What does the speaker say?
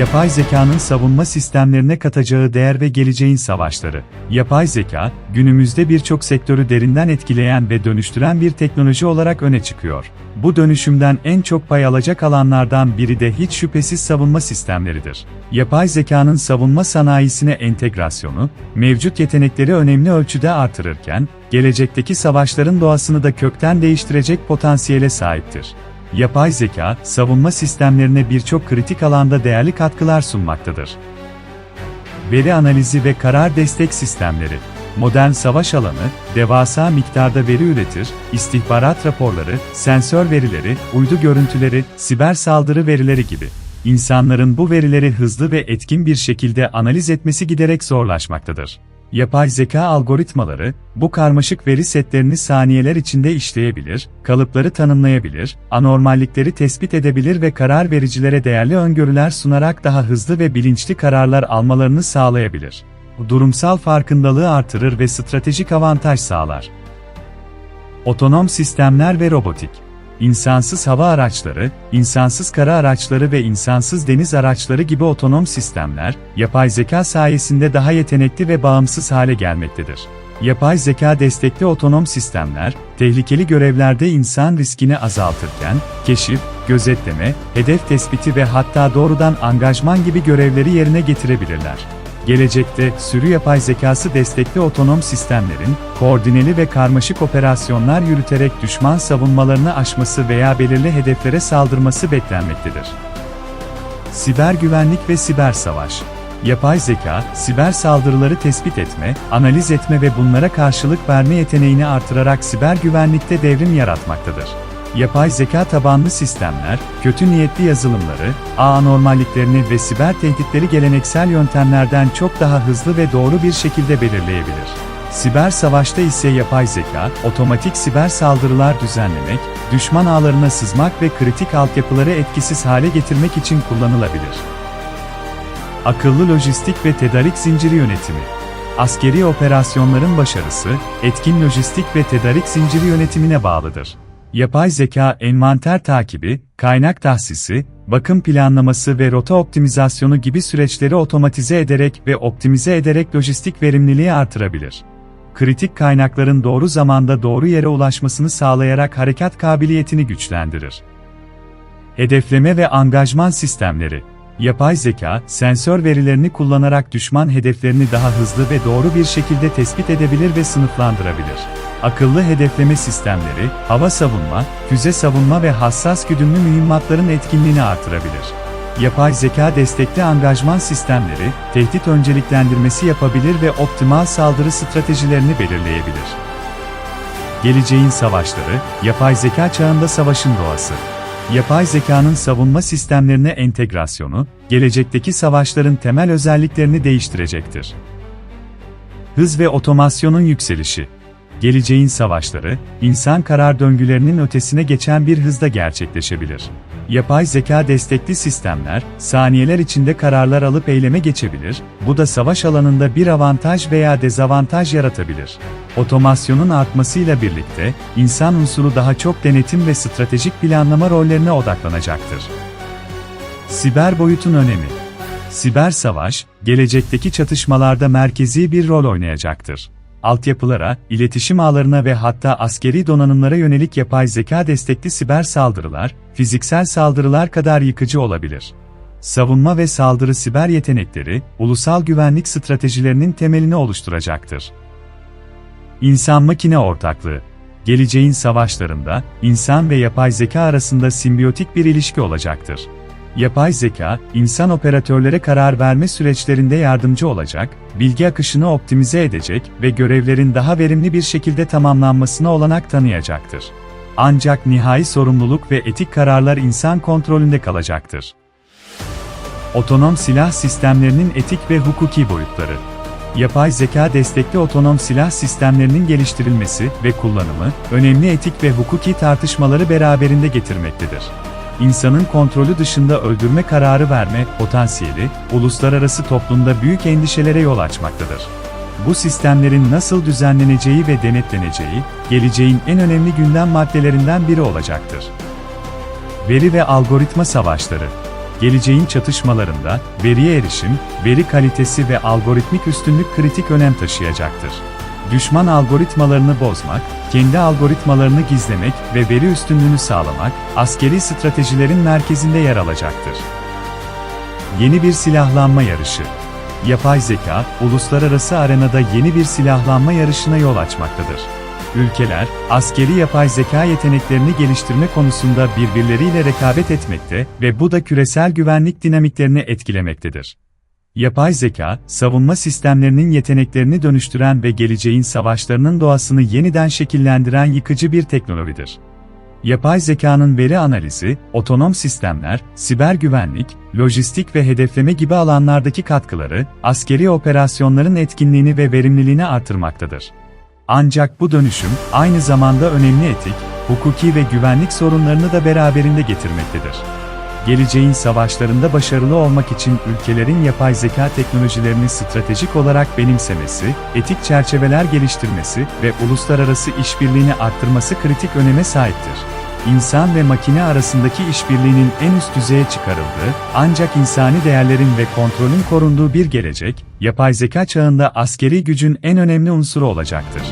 Yapay zekanın savunma sistemlerine katacağı değer ve geleceğin savaşları. Yapay zeka, günümüzde birçok sektörü derinden etkileyen ve dönüştüren bir teknoloji olarak öne çıkıyor. Bu dönüşümden en çok pay alacak alanlardan biri de hiç şüphesiz savunma sistemleridir. Yapay zekanın savunma sanayisine entegrasyonu, mevcut yetenekleri önemli ölçüde artırırken, gelecekteki savaşların doğasını da kökten değiştirecek potansiyele sahiptir. Yapay zeka, savunma sistemlerine birçok kritik alanda değerli katkılar sunmaktadır. Veri analizi ve karar destek sistemleri. Modern savaş alanı, devasa miktarda veri üretir, istihbarat raporları, sensör verileri, uydu görüntüleri, siber saldırı verileri gibi. İnsanların bu verileri hızlı ve etkin bir şekilde analiz etmesi giderek zorlaşmaktadır. Yapay zeka algoritmaları, bu karmaşık veri setlerini saniyeler içinde işleyebilir, kalıpları tanımlayabilir, anormallikleri tespit edebilir ve karar vericilere değerli öngörüler sunarak daha hızlı ve bilinçli kararlar almalarını sağlayabilir. Durumsal farkındalığı artırır ve stratejik avantaj sağlar. Otonom sistemler ve robotik İnsansız hava araçları, insansız kara araçları ve insansız deniz araçları gibi otonom sistemler, yapay zeka sayesinde daha yetenekli ve bağımsız hale gelmektedir. Yapay zeka destekli otonom sistemler, tehlikeli görevlerde insan riskini azaltırken, keşif, gözetleme, hedef tespiti ve hatta doğrudan angajman gibi görevleri yerine getirebilirler. Gelecekte, sürü yapay zekası destekli otonom sistemlerin, koordineli ve karmaşık operasyonlar yürüterek düşman savunmalarını aşması veya belirli hedeflere saldırması beklenmektedir. Siber güvenlik ve siber savaş Yapay zeka, siber saldırıları tespit etme, analiz etme ve bunlara karşılık verme yeteneğini artırarak siber güvenlikte devrim yaratmaktadır. Yapay zeka tabanlı sistemler, kötü niyetli yazılımları, ağ anormalliklerini ve siber tehditleri geleneksel yöntemlerden çok daha hızlı ve doğru bir şekilde belirleyebilir. Siber savaşta ise yapay zeka, otomatik siber saldırılar düzenlemek, düşman ağlarına sızmak ve kritik altyapıları etkisiz hale getirmek için kullanılabilir. Akıllı lojistik ve tedarik zinciri yönetimi Askeri operasyonların başarısı, etkin lojistik ve tedarik zinciri yönetimine bağlıdır. Yapay zeka envanter takibi, kaynak tahsisi, bakım planlaması ve rota optimizasyonu gibi süreçleri otomatize ederek ve optimize ederek lojistik verimliliği artırabilir. Kritik kaynakların doğru zamanda doğru yere ulaşmasını sağlayarak harekat kabiliyetini güçlendirir. Hedefleme ve angajman sistemleri Yapay zeka, sensör verilerini kullanarak düşman hedeflerini daha hızlı ve doğru bir şekilde tespit edebilir ve sınıflandırabilir. Akıllı hedefleme sistemleri, hava savunma, füze savunma ve hassas güdümlü mühimmatların etkinliğini artırabilir. Yapay zeka destekli angajman sistemleri, tehdit önceliklendirmesi yapabilir ve optimal saldırı stratejilerini belirleyebilir. Geleceğin savaşları, yapay zeka çağında savaşın doğası. Yapay zekanın savunma sistemlerine entegrasyonu, gelecekteki savaşların temel özelliklerini değiştirecektir. Hız ve otomasyonun yükselişi. Geleceğin savaşları, insan karar döngülerinin ötesine geçen bir hızda gerçekleşebilir. Yapay zeka destekli sistemler, saniyeler içinde kararlar alıp eyleme geçebilir, bu da savaş alanında bir avantaj veya dezavantaj yaratabilir. Otomasyonun artmasıyla birlikte, insan unsuru daha çok denetim ve stratejik planlama rollerine odaklanacaktır. Siber boyutun önemi Siber savaş, gelecekteki çatışmalarda merkezi bir rol oynayacaktır altyapılara, iletişim ağlarına ve hatta askeri donanımlara yönelik yapay zeka destekli siber saldırılar, fiziksel saldırılar kadar yıkıcı olabilir. Savunma ve saldırı siber yetenekleri, ulusal güvenlik stratejilerinin temelini oluşturacaktır. İnsan-makine ortaklığı Geleceğin savaşlarında, insan ve yapay zeka arasında simbiyotik bir ilişki olacaktır. Yapay zeka, insan operatörlere karar verme süreçlerinde yardımcı olacak, bilgi akışını optimize edecek ve görevlerin daha verimli bir şekilde tamamlanmasına olanak tanıyacaktır. Ancak nihai sorumluluk ve etik kararlar insan kontrolünde kalacaktır. Otonom silah sistemlerinin etik ve hukuki boyutları Yapay zeka destekli otonom silah sistemlerinin geliştirilmesi ve kullanımı, önemli etik ve hukuki tartışmaları beraberinde getirmektedir insanın kontrolü dışında öldürme kararı verme potansiyeli, uluslararası toplumda büyük endişelere yol açmaktadır. Bu sistemlerin nasıl düzenleneceği ve denetleneceği, geleceğin en önemli gündem maddelerinden biri olacaktır. Veri ve algoritma savaşları geleceğin çatışmalarında veriye erişim, veri kalitesi ve algoritmik üstünlük kritik önem taşıyacaktır. Düşman algoritmalarını bozmak, kendi algoritmalarını gizlemek ve veri üstünlüğünü sağlamak, askeri stratejilerin merkezinde yer alacaktır. Yeni bir silahlanma yarışı. Yapay zeka, uluslararası arenada yeni bir silahlanma yarışına yol açmaktadır. Ülkeler, askeri yapay zeka yeteneklerini geliştirme konusunda birbirleriyle rekabet etmekte ve bu da küresel güvenlik dinamiklerini etkilemektedir. Yapay zeka, savunma sistemlerinin yeteneklerini dönüştüren ve geleceğin savaşlarının doğasını yeniden şekillendiren yıkıcı bir teknolojidir. Yapay zekanın veri analizi, otonom sistemler, siber güvenlik, lojistik ve hedefleme gibi alanlardaki katkıları, askeri operasyonların etkinliğini ve verimliliğini artırmaktadır. Ancak bu dönüşüm, aynı zamanda önemli etik, hukuki ve güvenlik sorunlarını da beraberinde getirmektedir. Geleceğin savaşlarında başarılı olmak için ülkelerin yapay zeka teknolojilerini stratejik olarak benimsemesi, etik çerçeveler geliştirmesi ve uluslararası işbirliğini arttırması kritik öneme sahiptir. İnsan ve makine arasındaki işbirliğinin en üst düzeye çıkarıldığı, ancak insani değerlerin ve kontrolün korunduğu bir gelecek, yapay zeka çağında askeri gücün en önemli unsuru olacaktır.